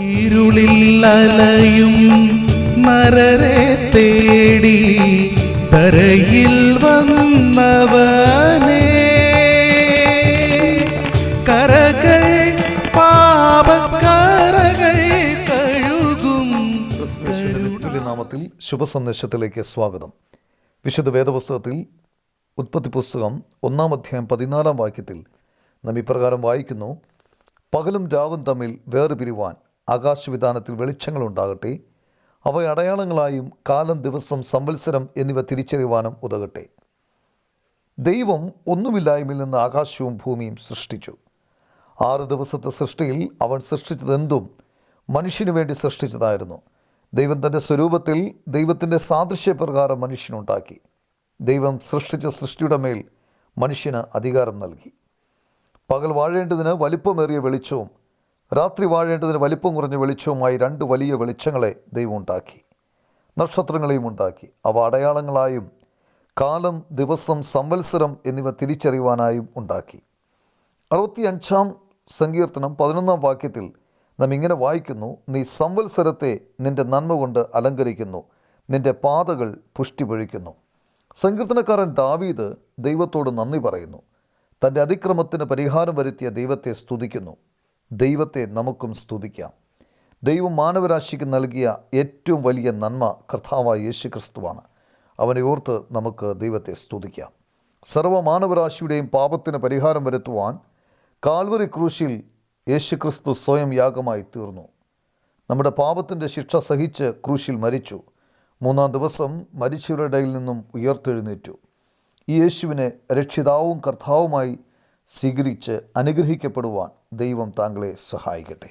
ഇരുളിൽ അലയും നരരെ തേടി തരയിൽ വന്നവനേ. കരകൾ പാപക്കരകൾ കഴുകും. നാമത്തിൽ ശുഭസന്ദേശത്തിലേക്ക് സ്വാഗതം. വിശുദ്ധ വേദപുസ്തകത്തിൽ ഉത്പത്തി പുസ്തകം ഒന്നാം അധ്യായം പതിനാലാം വാക്യത്തിൽ നാം ഇപ്രകാരം വായിക്കുന്നു പകലും രാവും തമ്മിൽ വേർപിരിവാൻ ആകാശവിധാനത്തിൽ വെളിച്ചങ്ങൾ ഉണ്ടാകട്ടെ അവ അടയാളങ്ങളായും കാലം ദിവസം സംവത്സരം എന്നിവ തിരിച്ചറിയുവാനും ഉതകട്ടെ. ദൈവം ഒന്നുമില്ലായ്മയിൽ നിന്ന് ആകാശവും ഭൂമിയും സൃഷ്ടിച്ചു. ആറ് ദിവസത്തെ സൃഷ്ടിയിൽ അവൻ സൃഷ്ടിച്ചതെന്തും മനുഷ്യനു വേണ്ടി സൃഷ്ടിച്ചതായിരുന്നു. ദൈവം തന്റെ സ്വരൂപത്തിൽ ദൈവത്തിന്റെ സാദൃശ്യപ്രകാരം മനുഷ്യനുണ്ടാക്കി ദൈവം സൃഷ്ടിച്ച സൃഷ്ടിയുടെ മേൽ മനുഷ്യന് അധികാരം നൽകി. പകൽ വാഴേണ്ടതിന് വലിപ്പമേറിയ വെളിച്ചവും രാത്രി വാഴേണ്ടതിന് വലിപ്പം കുറഞ്ഞ വെളിച്ചവുമായി രണ്ട് വലിയ വെളിച്ചങ്ങളെ ദൈവം ഉണ്ടാക്കി നക്ഷത്രങ്ങളെയും ഉണ്ടാക്കി. അവ അടയാളങ്ങളായും കാലം ദിവസം സംവത്സരം എന്നിവ തിരിച്ചറിയുവാനായും ഉണ്ടാക്കി. അറുപത്തി അഞ്ചാം സങ്കീർത്തനം പതിനൊന്നാം വാക്യത്തിൽ നാം ഇങ്ങനെ വായിക്കുന്നു നീ സംവത്സരത്തെ നിന്റെ നന്മ കൊണ്ട് അലങ്കരിക്കുന്നു നിന്റെ പാതകൾ പുഷ്ടി പൊഴിക്കുന്നു സങ്കീർത്തനക്കാരൻ ദാവീദ് ദൈവത്തോട് നന്ദി പറയുന്നു. തന്റെ അതിക്രമത്തിന് പരിഹാരം വരുത്തിയ ദൈവത്തെ സ്തുതിക്കുന്നു. ദൈവത്തെ നമുക്കും സ്തുതിക്കാം. ദൈവം മാനവരാശിക്ക് നൽകിയ ഏറ്റവും വലിയ നന്മ കർത്താവായ യേശു ക്രിസ്തുവാണ് അവനെ ഓർത്ത് നമുക്ക് ദൈവത്തെ സ്തുതിക്കാം. സർവ മാനവരാശിയുടെയും പാപത്തിന് പരിഹാരം വരുത്തുവാൻ കാൽവറി ക്രൂശിൽ യേശു ക്രിസ്തു സ്വയം യാഗമായി തീർന്നു. നമ്മുടെ പാപത്തിന്റെ ശിക്ഷ സഹിച്ച് ക്രൂശിൽ മരിച്ചു. മൂന്നാം ദിവസം മരിച്ചവരുടെ ഇടയിൽ നിന്നും ഉയർത്തെഴുന്നേറ്റു. ഈ യേശുവിനെ രക്ഷിതാവും കർത്താവുമായി സ്വീകരിച്ച് അനുഗ്രഹിക്കപ്പെടുവാൻ ദൈവം താങ്കളെ സഹായിക്കട്ടെ.